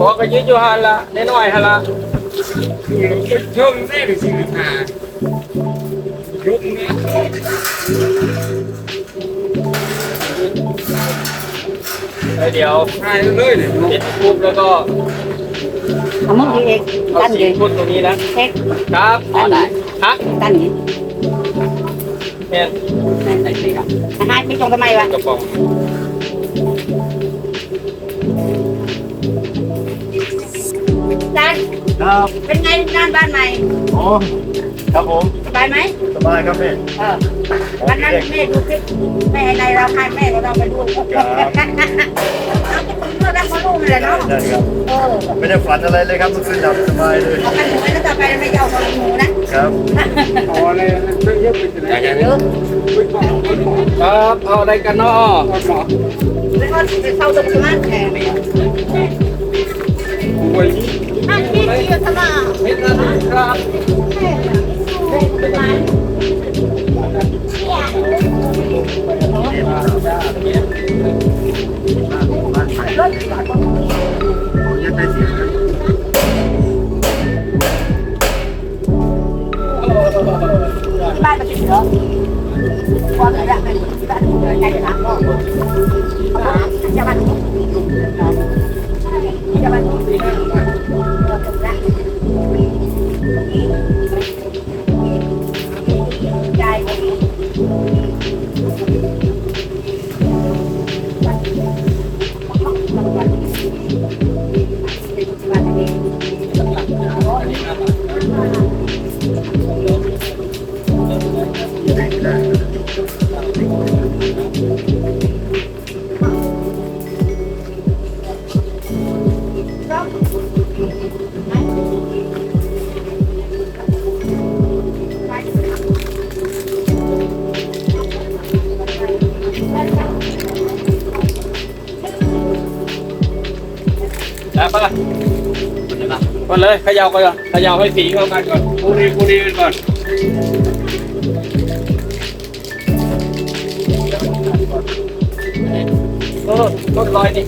บอกก็ยืดอยู่หันละน้อยๆหันละเพิ่มได้หรือสี่ห้ายุคนี้แล้วเดี๋ยวใช่เลยเนี่ยติดปุ๊บแล้วก็เอามึงดีเองเอาตั้นสีเองพ่นตรงนี้นะเช็คครับตั้นไหนฮะตั้นนี้แม่นนั่นใส่สิครับอาหารไม่ตรงทำไมวะกระป๋อง จันครับเป็นไงงานบ้านใหม่โอ้ครับผมสบายไหมสบายครับแม่เออวันนั้นแม่ดูคลิปแม่ในเราใครแม่ก็เราไปดูเราจะคนเลือกรักเขาลูกเลยเนาะได้ครับเออไม่ได้ฝันอะไรเลยครับรู้สึกหลับสบายเลยเอากันหนูแล้วต่อไปไม่เอาคนหนูนะครับเอาอะไรเพิ่มเยอะไปไหนเยอะครับเอาอะไรกันเนาะแล้วก็จะเข้าตรงสมาร์ทแทน โอ้ยอันนี้คือสมาร์ทเฮ็ดอะไรครับยังได้เสียงที่บ้านมันเป็นเหรอความอะไรแบบนี้ที่บ้านใจจะรักก็จะมันจะมัน ปะล่ะก่อนเลยเขย่าก่อนเขย่าให้สีเข้ากันก่อนปูรีปูรีกันก่อนเออต้นลอยนี่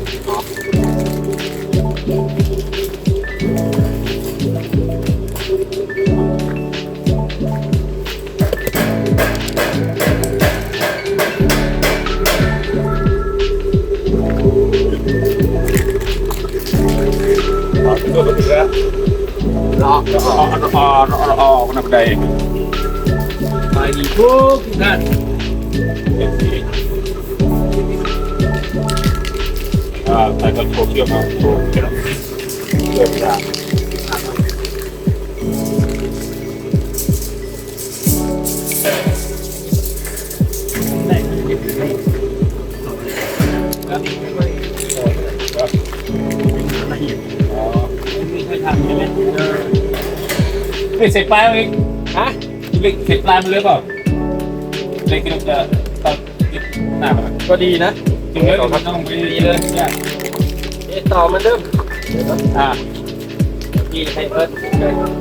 อกออกนับ เชื่อมเอาโถเชื่อมเชื่อมยาเฮ้ยเสร็จปลายเอาเองฮะเล็กเสร็จปลายมันเลยเปล่าเล็กที่เราจะตัดติดหน้ามันก็ดีนะถึงแล้วมันต้องไปดีเลยเนี่ยเอ๊ะต่อมันเดิมอ่าพี่ให้เอิร์ธเลยตัด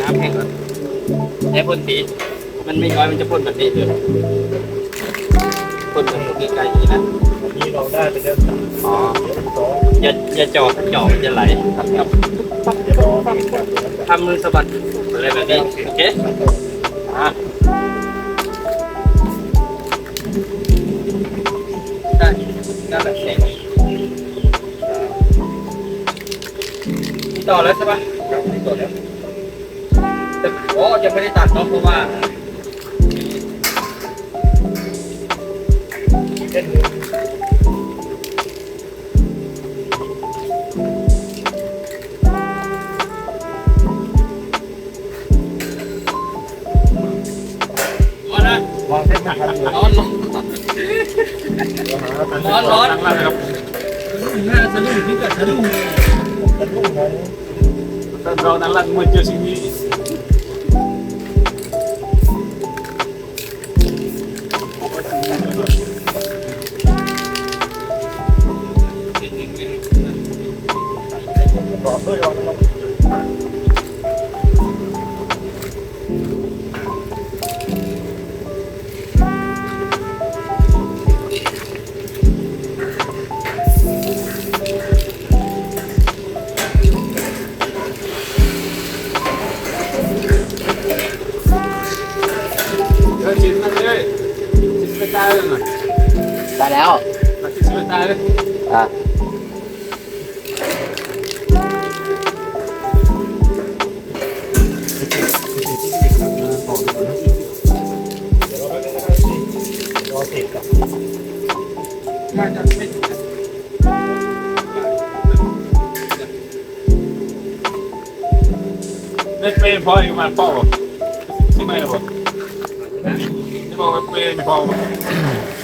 น้ำแห้งก่อนให้พ่นสี มันไม่ย้อยมันจะพ่นแบบนี้เลยพ่นแบบไกลๆอย่างนี้นะนี่เราได้ไปแล้วอ๋อสองอย่าอย่าจอกจอกมันจะไหลครับครับเดี๋ยวรอนี่ครับทำมือสะบัดอะไรแบบนี้โอเคอะได้ได้แบบนี้ต่อแล้วใช่ปะ แต่โอ้ยังไม่ได้ตัดเนาะเพราะว่าเส้นหนึ่งร้อนนะวางเส้นหนักเลยร้อนร้อนร้อนร้อนตั้งล่างครับหน้าสะดุ้งที่กับสะดุ้งกระทุ่งของเราตั้งล่างมือเจอสิ่งนี้ ตายเลยหน่อยได้แล้วตัดสินตายเลยอะรอติดกับมาจากไม่ได้เป็นพออีกมาเป้าที่ไม่หรอก ที่บอกว่า